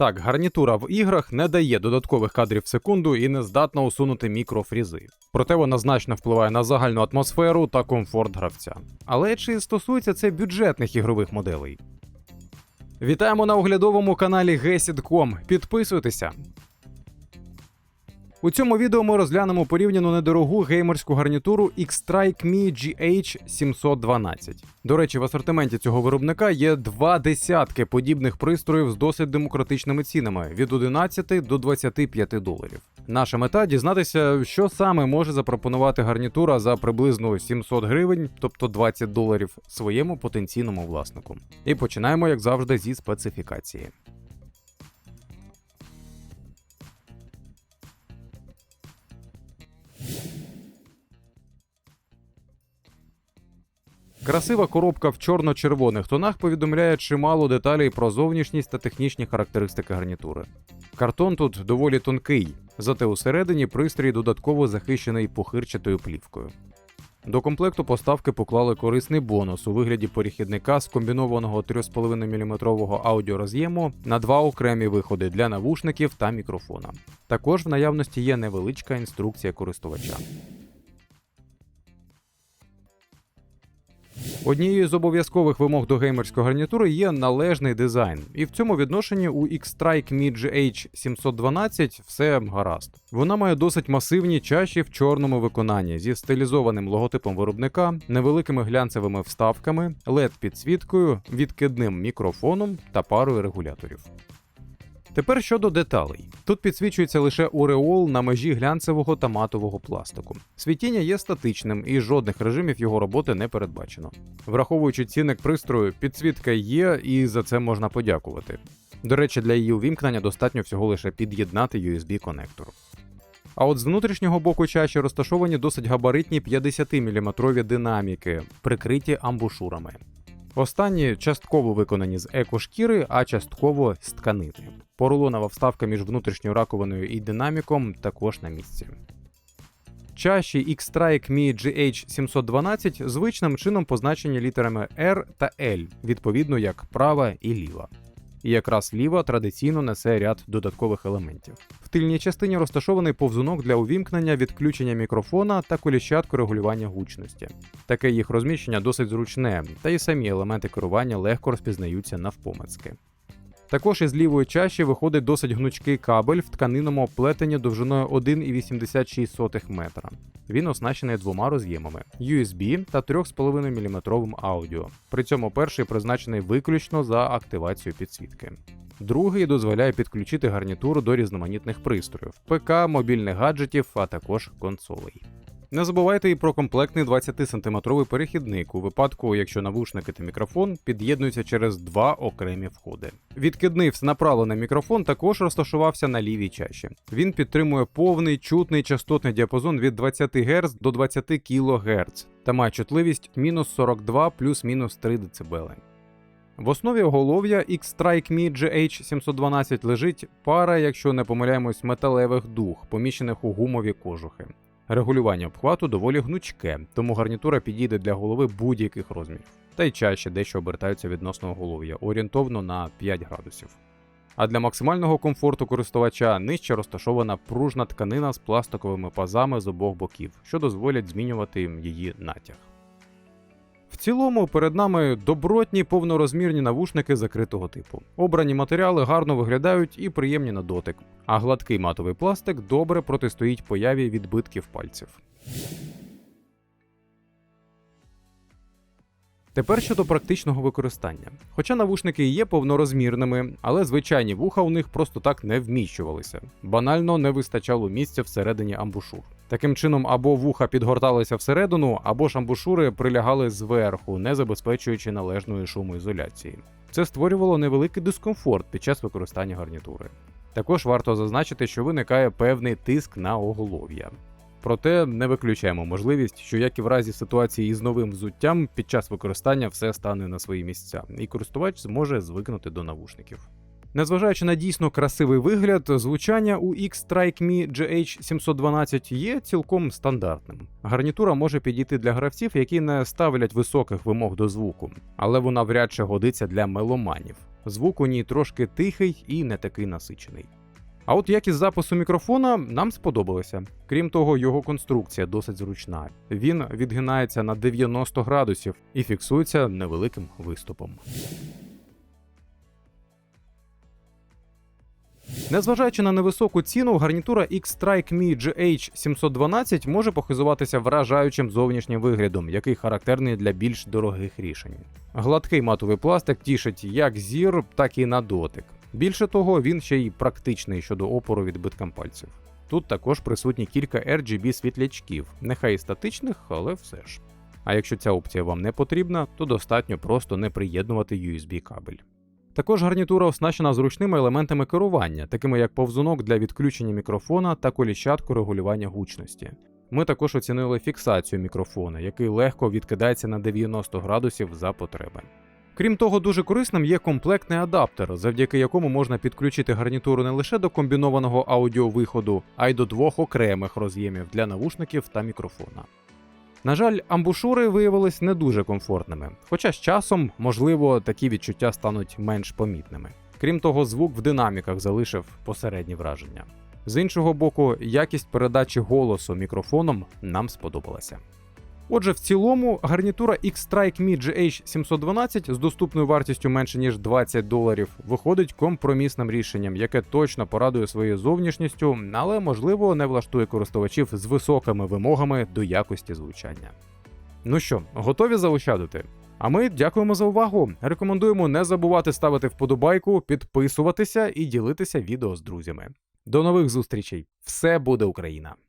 Так, гарнітура в іграх не дає додаткових кадрів в секунду і не здатна усунути мікрофрізи. Проте вона значно впливає на загальну атмосферу та комфорт гравця. Але чи стосується це бюджетних ігрових моделей? Вітаємо на оглядовому каналі Gesid.com. Підписуйтеся. У цьому відео ми розглянемо порівняно недорогу геймерську гарнітуру X-Strike Mi GH712. До речі, в асортименті цього виробника є два десятки подібних пристроїв з досить демократичними цінами від 11 до 25 доларів. Наша мета дізнатися, що саме може запропонувати гарнітура за приблизно 700 гривень, тобто 20 доларів, своєму потенційному власнику. І починаємо, як завжди, зі специфікації. Красива коробка в чорно-червоних тонах повідомляє чимало деталей про зовнішність та технічні характеристики гарнітури. Картон тут доволі тонкий, зате усередині пристрій додатково захищений похирчатою плівкою. До комплекту поставки поклали корисний бонус у вигляді перехідника з комбінованого 3,5 мм аудіороз'єму на два окремі виходи для навушників та мікрофона. Також в наявності є невеличка інструкція користувача. Однією з обов'язкових вимог до геймерської гарнітури є належний дизайн, і в цьому відношенні у X-Strike Mi GH712 все гаразд. Вона має досить масивні чаші в чорному виконанні зі стилізованим логотипом виробника, невеликими глянцевими вставками, led підсвіткою, відкидним мікрофоном та парою регуляторів. Тепер щодо деталей. Тут підсвічується лише ореол на межі глянцевого та матового пластику. Світіння є статичним і жодних режимів його роботи не передбачено. Враховуючи цінник пристрою, підсвітка є, і за це можна подякувати. До речі, для її увімкнення достатньо всього лише під'єднати USB-конектор. А от з внутрішнього боку чаші розташовані досить габаритні 50-мм динаміки, прикриті амбушурами. Останні частково виконані з екошкіри, а частково з тканини. Поролонова вставка між внутрішньою раковиною і динаміком також на місці. Чаші X-Strike Mi GH712 звичним чином позначені літерами R та L, відповідно як права і ліва. І якраз ліва традиційно несе ряд додаткових елементів. В тильній частині розташований повзунок для увімкнення відключення мікрофона та коліщатку регулювання гучності. Таке їх розміщення досить зручне, та й самі елементи керування легко розпізнаються навпомацьки. Також із лівої чаші виходить досить гнучкий кабель в тканинному плетенні довжиною 1,86 метра. Він оснащений двома роз'ємами USB та 3,5 мм аудіо. При цьому перший призначений виключно за активацію підсвітки. Другий дозволяє підключити гарнітуру до різноманітних пристроїв, ПК, мобільних гаджетів, а також консолей. Не забувайте і про комплектний 20-сантиметровий перехідник у випадку, якщо навушники та мікрофон під'єднуються через два окремі входи. Відкидний направлений мікрофон також розташувався на лівій чаші. Він підтримує повний чутний частотний діапазон від 20 Гц до 20 кГц та має чутливість мінус 42 плюс-мінус 3 дБ. В основі оголов'я X-Strike Mi GH712 лежить пара, якщо не помиляємось, металевих дух, поміщених у гумові кожухи. Регулювання обхвату доволі гнучке, тому гарнітура підійде для голови будь-яких розмірів, та й чаще дещо обертаються відносно голов'я, орієнтовно на 5 градусів. А для максимального комфорту користувача нижче розташована пружна тканина з пластиковими пазами з обох боків, що дозволять змінювати її натяг. В цілому перед нами добротні повнорозмірні навушники закритого типу. Обрані матеріали гарно виглядають і приємні на дотик, а гладкий матовий пластик добре протистоїть появі відбитків пальців. Тепер щодо практичного використання. Хоча навушники є повнорозмірними, але звичайні вуха у них просто так не вміщувалися. Банально не вистачало місця всередині амбушур. Таким чином, або вуха підгорталися всередину, або ж амбушури прилягали зверху, не забезпечуючи належної шумоізоляції. Це створювало невеликий дискомфорт під час використання гарнітури. Також варто зазначити, що виникає певний тиск на оголов'я. Проте не виключаємо можливість, що як і в разі ситуації із новим взуттям, під час використання все стане на свої місця, і користувач зможе звикнути до навушників. Незважаючи на дійсно красивий вигляд, звучання у X-Strike Mi GH712 є цілком стандартним. Гарнітура може підійти для гравців, які не ставлять високих вимог до звуку, але вона вряд чи годиться для меломанів. Звук у ній трошки тихий і не такий насичений. А от якість запису мікрофона нам сподобалася. Крім того, його конструкція досить зручна. Він відгинається на 90 градусів і фіксується невеликим виступом. Незважаючи на невисоку ціну, гарнітура X-Strike Mi GH712 може похизуватися вражаючим зовнішнім виглядом, який характерний для більш дорогих рішень. Гладкий матовий пластик тішить як зір, так і на дотик. Більше того, він ще й практичний щодо опору відбиткам пальців. Тут також присутні кілька RGB світлячків, нехай і статичних, але все ж. А якщо ця опція вам не потрібна, то достатньо просто не приєднувати USB кабель. Також гарнітура оснащена зручними елементами керування, такими як повзунок для відключення мікрофона та коліщатку регулювання гучності. Ми також оцінили фіксацію мікрофона, який легко відкидається на 90 градусів за потреби. Крім того, дуже корисним є комплектний адаптер, завдяки якому можна підключити гарнітуру не лише до комбінованого аудіовиходу, а й до двох окремих роз'ємів для навушників та мікрофона. На жаль, амбушури виявились не дуже комфортними, хоча з часом, можливо, такі відчуття стануть менш помітними. Крім того, звук в динаміках залишив посередні враження. З іншого боку, якість передачі голосу мікрофоном нам сподобалася. Отже, в цілому, гарнітура X-Strike Mi GH712 з доступною вартістю менше ніж 20 доларів виходить компромісним рішенням, яке точно порадує своєю зовнішністю, але можливо не влаштує користувачів з високими вимогами до якості звучання. Ну що, готові заощадити? А ми дякуємо за увагу. Рекомендуємо не забувати ставити вподобайку, підписуватися і ділитися відео з друзями. До нових зустрічей! Все буде Україна!